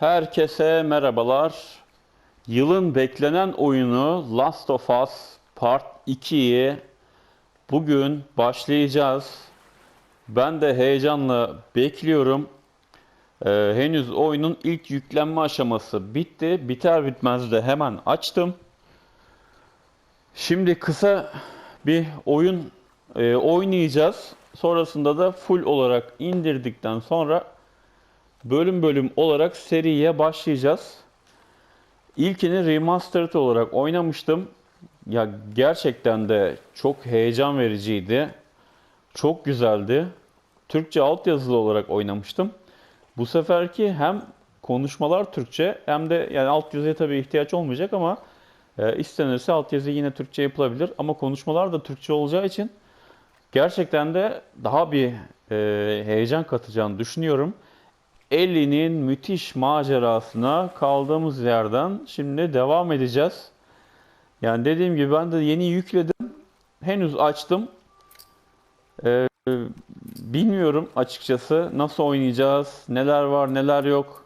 Herkese merhabalar. Yılın beklenen oyunu Last of Us Part 2'yi bugün başlayacağız. Ben de heyecanla bekliyorum. Ee, henüz oyunun ilk yüklenme aşaması bitti. Biter bitmez de hemen açtım. Şimdi kısa bir oyun e, oynayacağız. Sonrasında da full olarak indirdikten sonra bölüm bölüm olarak seriye başlayacağız. İlkini remastered olarak oynamıştım. Ya gerçekten de çok heyecan vericiydi. Çok güzeldi. Türkçe altyazılı olarak oynamıştım. Bu seferki hem konuşmalar Türkçe hem de yani altyazıya tabii ihtiyaç olmayacak ama e, istenirse altyazı yine Türkçe yapılabilir ama konuşmalar da Türkçe olacağı için gerçekten de daha bir e, heyecan katacağını düşünüyorum. Ellie'nin müthiş macerasına kaldığımız yerden şimdi devam edeceğiz. Yani dediğim gibi ben de yeni yükledim. Henüz açtım. Ee, bilmiyorum açıkçası nasıl oynayacağız, neler var, neler yok.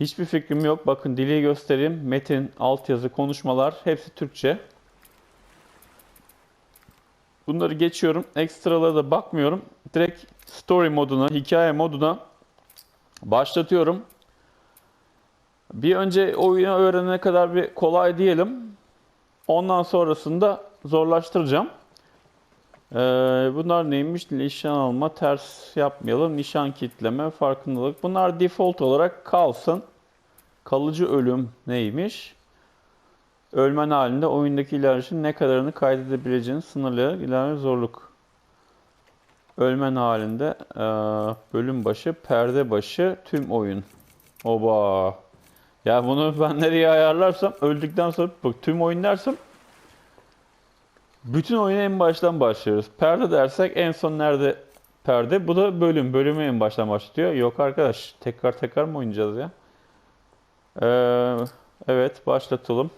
Hiçbir fikrim yok. Bakın dili göstereyim. Metin, altyazı, konuşmalar hepsi Türkçe. Bunları geçiyorum. Ekstralara da bakmıyorum. Direkt story moduna, hikaye moduna başlatıyorum. Bir önce oyunu öğrenene kadar bir kolay diyelim. Ondan sonrasında zorlaştıracağım. Ee, bunlar neymiş? Nişan alma, ters yapmayalım, nişan kitleme, farkındalık. Bunlar default olarak kalsın. Kalıcı ölüm neymiş? Ölmen halinde oyundaki ilerleyişin ne kadarını kaydedebileceğini sınırlayarak ilerleme zorluk. Ölmen halinde eee, bölüm başı, perde başı, tüm oyun. Oba. Ya bunu ben nereye ayarlarsam öldükten sonra bak tüm oyun dersem bütün oyuna en baştan başlıyoruz. Perde dersek en son nerede perde? Bu da bölüm. Bölümü en baştan başlatıyor. Yok arkadaş. Tekrar tekrar mı oynayacağız ya? Ee, evet başlatalım.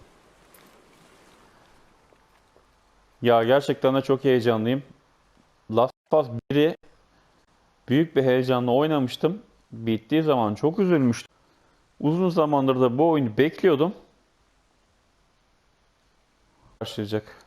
Ya gerçekten de çok heyecanlıyım. Us 1'i büyük bir heyecanla oynamıştım. Bittiği zaman çok üzülmüştüm. Uzun zamandır da bu oyunu bekliyordum. Başlayacak.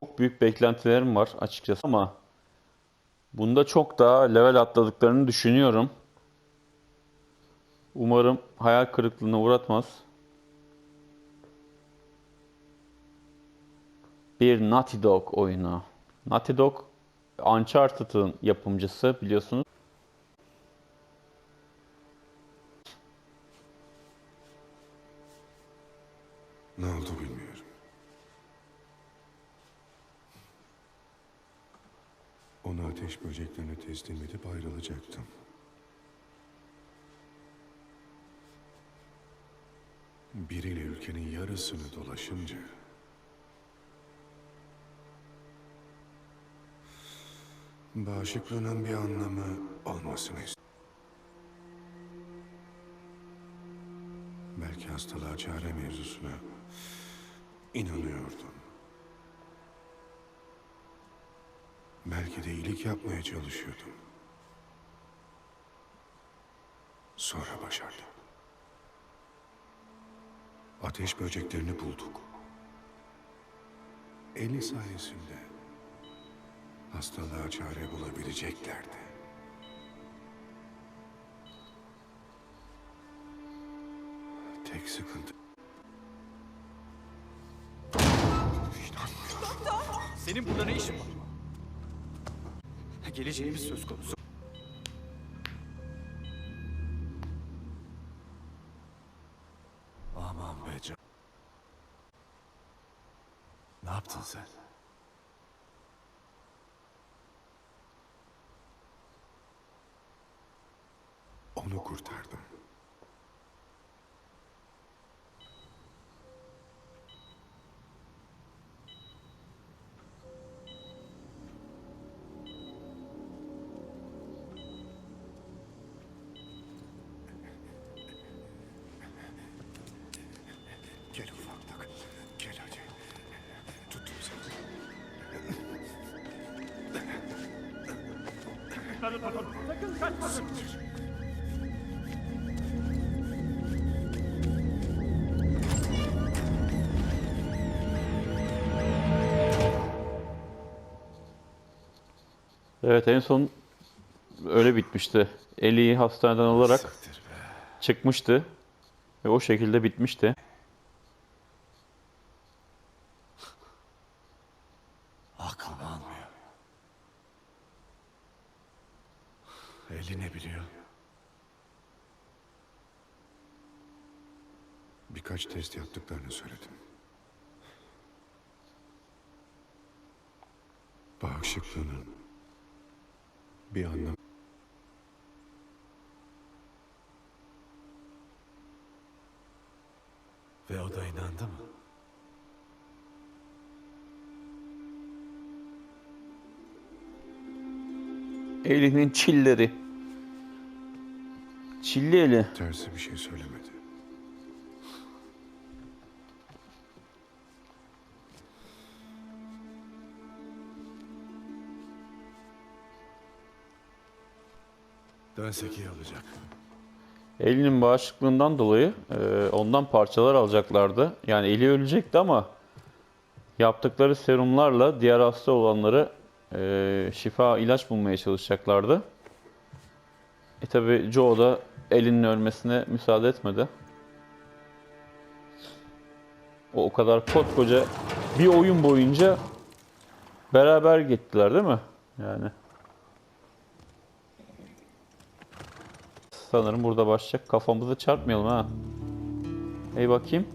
Çok büyük beklentilerim var açıkçası ama bunda çok daha level atladıklarını düşünüyorum. Umarım hayal kırıklığına uğratmaz. Bir Naughty Dog oyunu. Naughty Dog Uncharted'ın yapımcısı biliyorsunuz. Teslim edip ayrılacaktım. Biriyle ülkenin yarısını dolaşınca... Bağışıklığının bir anlamı olmasını istedim. Belki hastalığa çare mevzusuna inanıyordum. Belki de iyilik yapmaya çalışıyordum. Sonra başardım. Ateş böceklerini bulduk. Eli sayesinde hastalığa çare bulabileceklerdi. Tek sıkıntı Senin burada ne işin var? Geleceğimiz söz konusu. Evet en son öyle bitmişti. Eli'yi hastaneden olarak çıkmıştı. Ve o şekilde bitmişti. Aklım almıyor. Eli ne biliyor? Birkaç test yaptıklarını söyledim. Bağışıklığının bir anlamı Ve o da inandı mı? Eli'nin çilleri. Çilli Eli. tersi bir şey söylemedi. Dönsek iyi olacak. Eli'nin bağışıklığından dolayı e, ondan parçalar alacaklardı. Yani Eli ölecekti ama yaptıkları serumlarla diğer hasta olanları e, şifa ilaç bulmaya çalışacaklardı. E tabi Joe da Eli'nin ölmesine müsaade etmedi. O, o kadar koskoca bir oyun boyunca beraber gittiler değil mi? Yani. Sanırım burada başlayacak. Kafamızı çarpmayalım ha. Ey bakayım.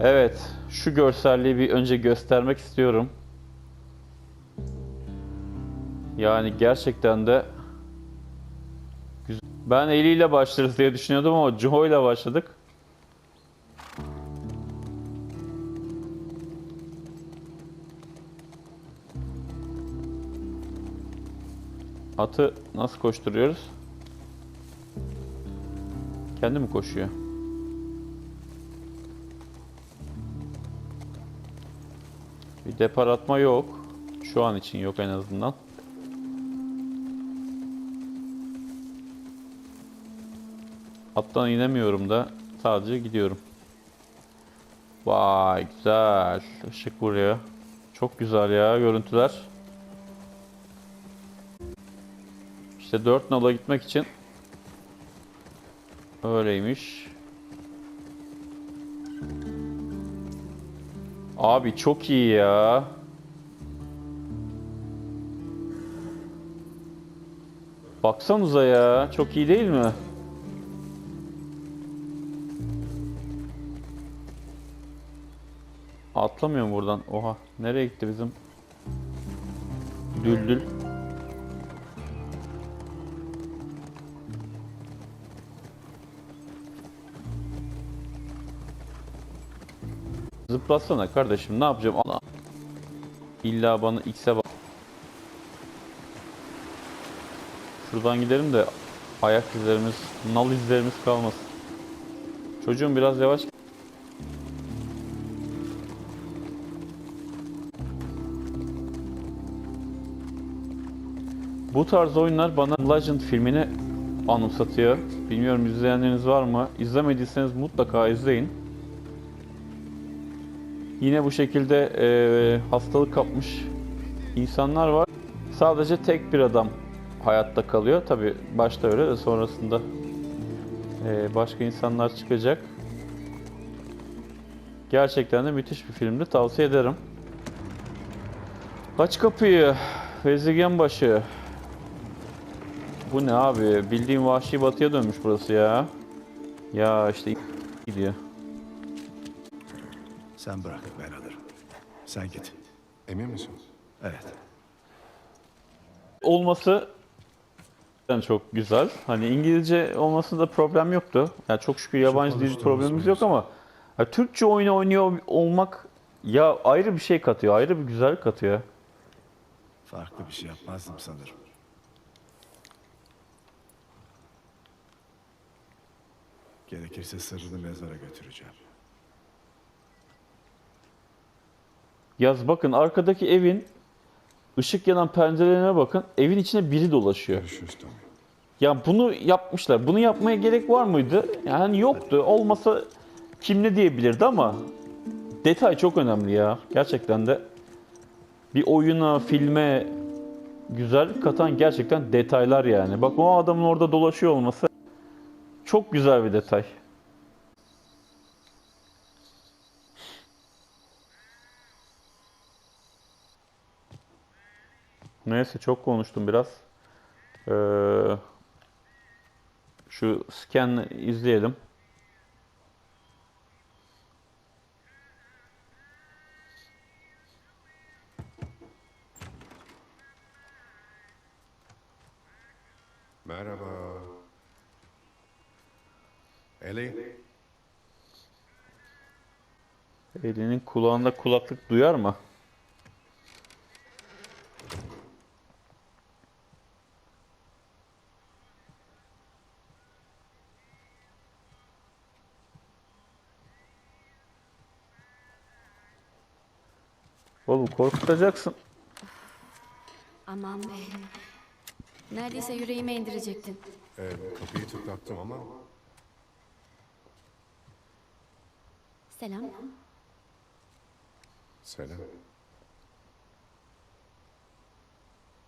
Evet. Şu görselliği bir önce göstermek istiyorum. Yani gerçekten de güzel. Ben eliyle başlarız diye düşünüyordum ama Joe ile başladık. Atı nasıl koşturuyoruz? Kendi mi koşuyor? Bir depar atma yok. Şu an için yok en azından. Attan inemiyorum da sadece gidiyorum. Vay güzel. Işık vuruyor. Çok güzel ya görüntüler. İşte 4 nala gitmek için öyleymiş. Abi çok iyi ya. Baksanıza ya. Çok iyi değil mi? Atlamıyorum buradan. Oha. Nereye gitti bizim? Düldül. Zıplasana kardeşim ne yapacağım? Allah. İlla bana X'e bak. Şuradan gidelim de ayak izlerimiz, nal izlerimiz kalmasın. Çocuğum biraz yavaş. Bu tarz oyunlar bana Legend filmini anımsatıyor. Bilmiyorum izleyenleriniz var mı? İzlemediyseniz mutlaka izleyin. Yine bu şekilde e, hastalık kapmış insanlar var. Sadece tek bir adam hayatta kalıyor. Tabi başta öyle de sonrasında e, başka insanlar çıkacak. Gerçekten de müthiş bir filmdi. Tavsiye ederim. Aç kapıyı. Vezirgen başı. Bu ne abi? Bildiğim vahşi batıya dönmüş burası ya. Ya işte gidiyor. Sen bırak ben alırım. Sen git. Emin misin? Evet. olması yani çok güzel. Hani İngilizce olmasında problem yoktu. Yani çok şükür yabancı dil konuştuğumuz problemimiz yok ama ya Türkçe oyunu oynuyor olmak ya ayrı bir şey katıyor, ayrı bir güzel katıyor. Farklı bir şey yapmazdım sanırım. Gerekirse sırrını mezara götüreceğim. Yaz bakın arkadaki evin ışık yanan pencerelerine bakın. Evin içine biri dolaşıyor. Görüşürüz. Ya bunu yapmışlar. Bunu yapmaya gerek var mıydı? Yani yoktu. Olmasa kim ne diyebilirdi ama detay çok önemli ya. Gerçekten de bir oyuna, filme güzellik katan gerçekten detaylar yani. Bak o adamın orada dolaşıyor olması çok güzel bir detay. Neyse çok konuştum biraz. Ee, şu scan izleyelim. Merhaba. Ellie. Elinin kulağında kulaklık duyar mı? Oğlum korkutacaksın. Aman be. Neredeyse yüreğime indirecektin. Ee, kapıyı tıklattım ama Selam. selam.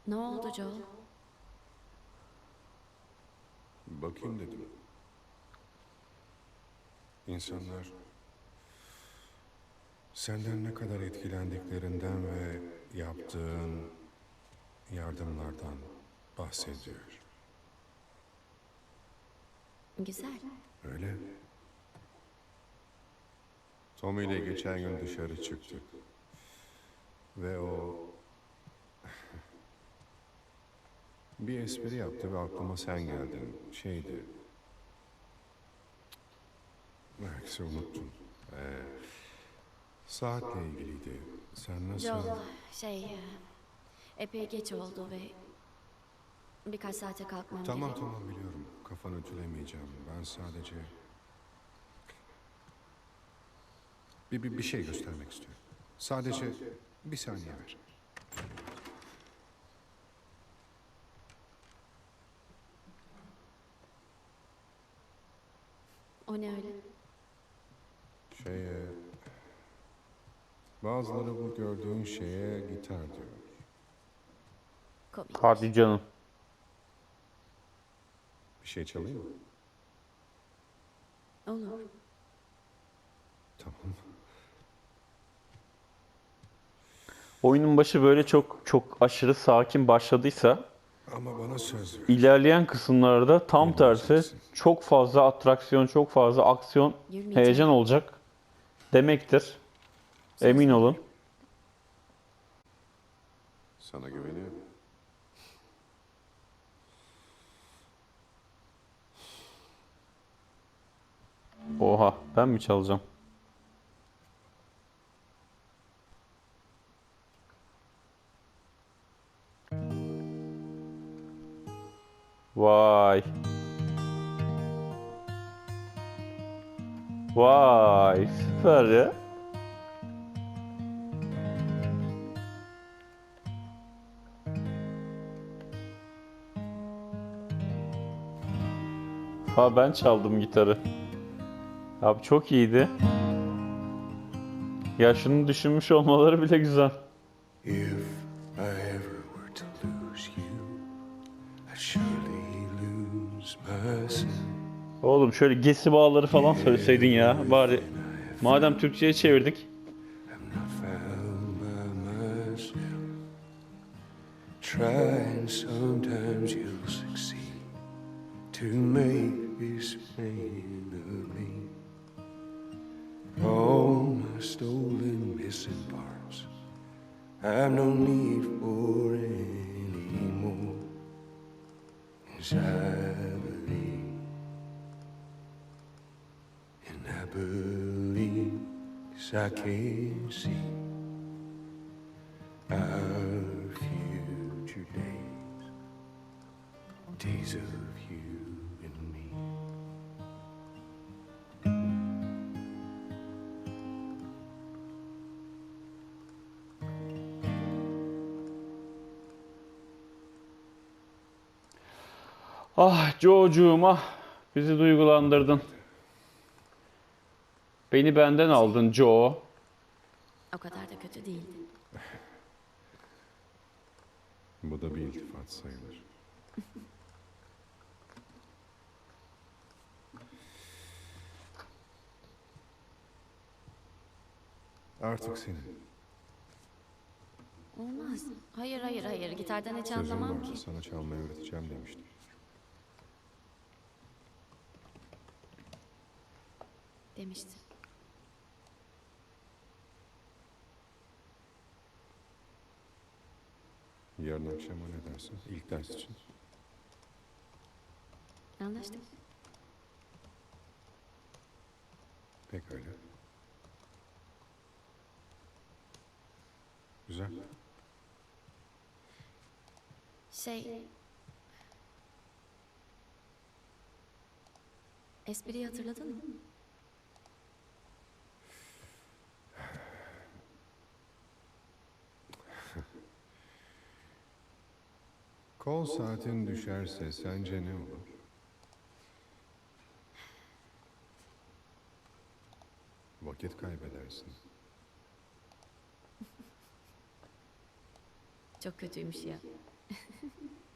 Ne oldu Joel? Bakayım dedim. İnsanlar senden ne kadar etkilendiklerinden ve yaptığın yardımlardan bahsediyor. Güzel. Öyle. Tommy ile geçen gün dışarı çıktık. Ve o... bir espri yaptı ve aklıma sen geldin. Şeydi... Belki unuttum. Ee, saatle ilgiliydi. Sen nasıl... Joel, şey... e, Epey geç oldu ve... Birkaç saate kalkmam Tamam gerek. tamam biliyorum. Kafanı ütülemeyeceğim. Ben sadece... Bir, bir, bir şey göstermek istiyorum. Sadece bir saniye ver. O ne öyle? Şeye... e, Bazıları bu gördüğün şeye gitar diyor. Komik. Hadi canım. Bir şey çalayım mı? Olur. Tamam. Oyunun başı böyle çok çok aşırı sakin başladıysa Ama bana söz ver. ilerleyen kısımlarda tam tersi çok fazla atraksiyon, çok fazla aksiyon, heyecan olacak demektir. Emin olun. Sana güveniyorum. Oha, ben mi çalacağım? Vay. Vay, süper ya. Ha ben çaldım gitarı. Abi çok iyiydi. Ya şunu düşünmüş olmaları bile güzel. If I ever were to lose you, I'd surely lose myself. Oğlum şöyle gesi bağları falan söyleseydin ya bari. Madem Türkçe'ye çevirdik. I'm not found by myself. Try and sometimes succeed to make of me. All my stolen missing parts, I've no need for any more. I believe, and I believe, 'cause I can see Joe'cuğum ah. Bizi duygulandırdın. Beni benden aldın Joe. O kadar da kötü değildi. Bu da bir iltifat sayılır. Artık senin. Olmaz. Hayır hayır hayır. Gitardan hiç Sözüm anlamam vardı ki. sana çalmayı öğreteceğim demiştim. Demişti. Yarın akşama ne dersin? İlk ders için. Anlaştık. Pekala. Güzel. Şey... Espriyi hatırladın mı? Kol saatin düşerse sence ne olur? Vakit kaybedersin. Çok kötüymüş ya.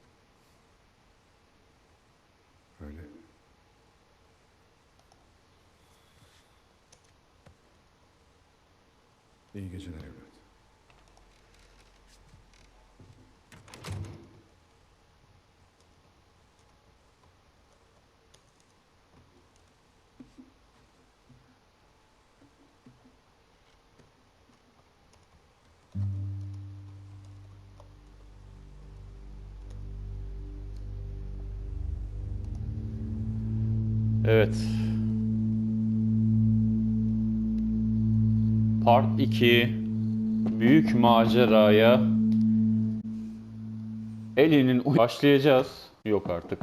Evet. Part 2 Büyük maceraya Ellie'nin uy- başlayacağız. Yok artık.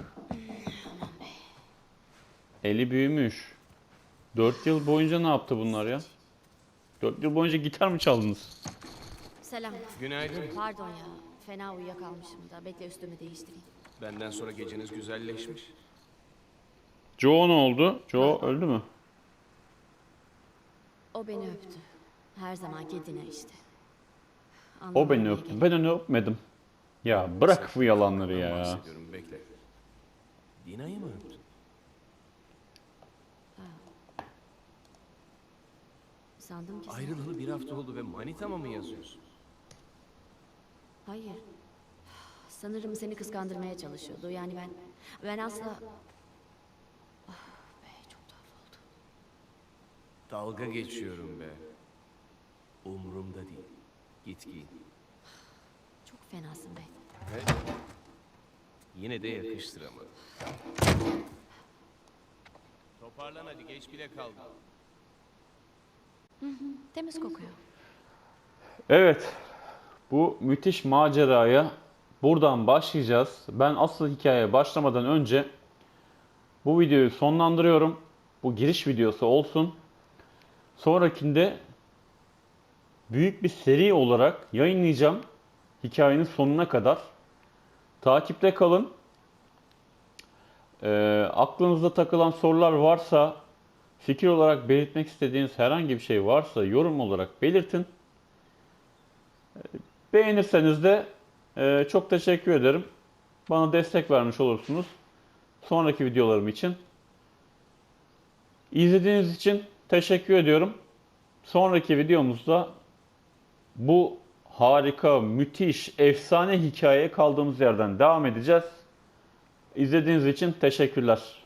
Eli büyümüş. 4 yıl boyunca ne yaptı bunlar ya? 4 yıl boyunca gitar mı çaldınız? Selam. Günaydın. Pardon ya. Fena uyuyakalmışım da. Bekle üstümü değiştireyim. Benden sonra geceniz güzelleşmiş. Joe ne oldu? Joe öldü mü? O beni öptü. Her zaman kedine işte. O Anlamam beni öptü. Ben onu öpmedim. Ya bırak bu yalanları ya. Bahsediyorum bekle. Dina'yı mı öptün? Sandım ki sen- Ayrılalı bir hafta oldu ve manitama mı yazıyorsun? Hayır. Sanırım seni kıskandırmaya çalışıyordu. Yani ben... Ben asla... Ah be çok tuhaf oldu. Dalga geçiyorum be. Umurumda değil. Git giyin. Çok fenasın be. Ve yine de yakıştıramadım. Toparlan hadi geç bile kaldı. Temiz kokuyor. Evet. Bu müthiş maceraya buradan başlayacağız. Ben asıl hikayeye başlamadan önce bu videoyu sonlandırıyorum. Bu giriş videosu olsun. Sonrakinde büyük bir seri olarak yayınlayacağım. Hikayenin sonuna kadar. Takipte kalın. Ee, aklınızda takılan sorular varsa, fikir olarak belirtmek istediğiniz herhangi bir şey varsa yorum olarak belirtin. Beğenirseniz de e, çok teşekkür ederim. Bana destek vermiş olursunuz. Sonraki videolarım için. İzlediğiniz için teşekkür ediyorum. Sonraki videomuzda bu harika, müthiş, efsane hikayeye kaldığımız yerden devam edeceğiz. İzlediğiniz için teşekkürler.